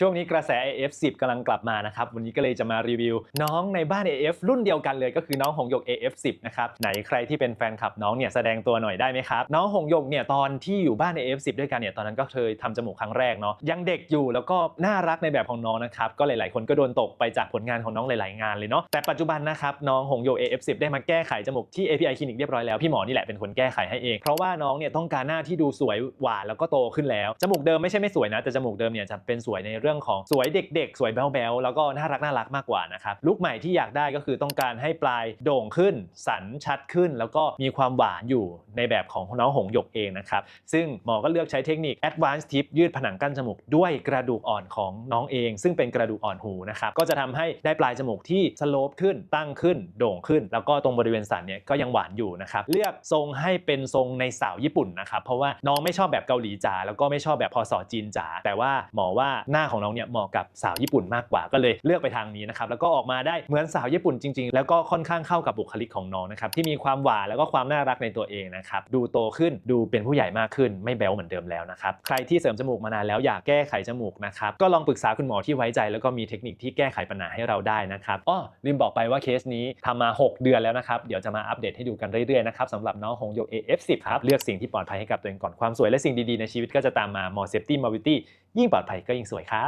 ช่วงนี้กระแส AF10 กำลังกลับมานะครับ วันนี้ก็เลยจะมารีวิว น้องในบ้าน AF รุ่นเดียวกันเลยก็คือน้องหงหยก AF10 นะครับไหนใครที่เป็นแฟนคลับน้องเนี่ยแสดงตัวหน่อยได้ไหมครับ น้องหงหยกเนี่ยตอนที่อยู่บ้าน AF10 ด้วยกันเนี่ยตอนนั้นก็เคยทำจมูกครั้งแรกเนาะยังเด็กอยู่แล้วก็น่ารักในแบบของน้องนะครับก็หลาย ๆ คนก็โดนตกไปจากผลงานของน้องหลาย ๆ งานเลยเนาะแต่ปัจจุบันนะครับน้องหงหยก AF10 ได้มาแก้ไขจมูกที่ API คลินิกเรียบร้อยแล้วพี่หมอนี่แหละเป็นคนแก้ไขให้เองเพราะว่าน้องเนี่ยต้องการหน้าที่ดูสวยหวานแล้วก็โตขึ้นแล้วจมูกเดิมไม่ใช่ไม่สวยนะแต่จมูกเดิมเนี่ยจะเป็นสวยในเรื่องของสวยเด็ก ๆ สวยแบ๊วๆแล้วก็น่ารักน่ารักมากกว่านะครับลุคใหม่ที่อยากได้ก็คือต้องการให้ปลายโด่งขึ้น สันชัดขึ้น แล้วก็มีความหวานอยู่ในแบบของน้องหงหยกเองนะครับซึ่งหมอก็เลือกใช้เทคนิค Advanced Tip ยืดผนังกั้นจมูกด้วยกระดูกอ่อนของน้องเอง ซึ่งเป็นกระดูกอ่อนหูนะครับก็จะทำให้ได้ปลายจมูกที่สโลปขึ้นตั้งขึ้นโด่งขึ้น แล้วก็ตรงบริเวณสันเนี่ยก็ยังหวานอยู่นะครับเลือกทรงให้เป็นทรงในสาวญี่ปุ่นนะครับเพราะว่าน้องไม่ชอบแบบเกาหลีจ๋าแล้วก็ไม่ชอบแบบพอสอจีนจ๋าแต่ว่าหมอว่าหน้าของน้องเนี่ยเหมาะกับสาวญี่ปุ่นมากกว่าก็เลยเลือกไปทางนี้นะครับแล้วก็ออกมาได้เหมือนสาวญี่ปุ่นจริง ๆ แล้วก็ค่อนข้างเข้ากับบุคลิกของน้องนะครับที่มีความหวานแล้วก็ความน่ารักในตัวเองนะครับดูโตขึ้นดูเป็นผู้ใหญ่มากขึ้น ไม่แบ๊วเหมือนเดิมแล้วนะครับใครที่เสริมจมูกมานานแล้วอยากแก้ไขจมูกนะครับก็ลองปรึกษาคุณหมอที่ไว้ใจ แล้วก็มีเทคนิคที่แก้ไขปัญหาให้เราได้นะครับอ้อลืมบอกไปว่าเคสนี้ทำมา 6 เดือนแล้วนะครับเดี๋ยวจะมาอัปเดตให้ดูกันเรื่อยๆนะครับสำหรับน้องหงโย AF10 ครับเลือกสิ่งที่ปลอดภัยให้กับตัวเองก่อนความสวยและสิ่งดีๆในชีวิตก็จะตามมา more safety more beauty ยิ่งปลอดภัยก็ยิ่งสวยครับ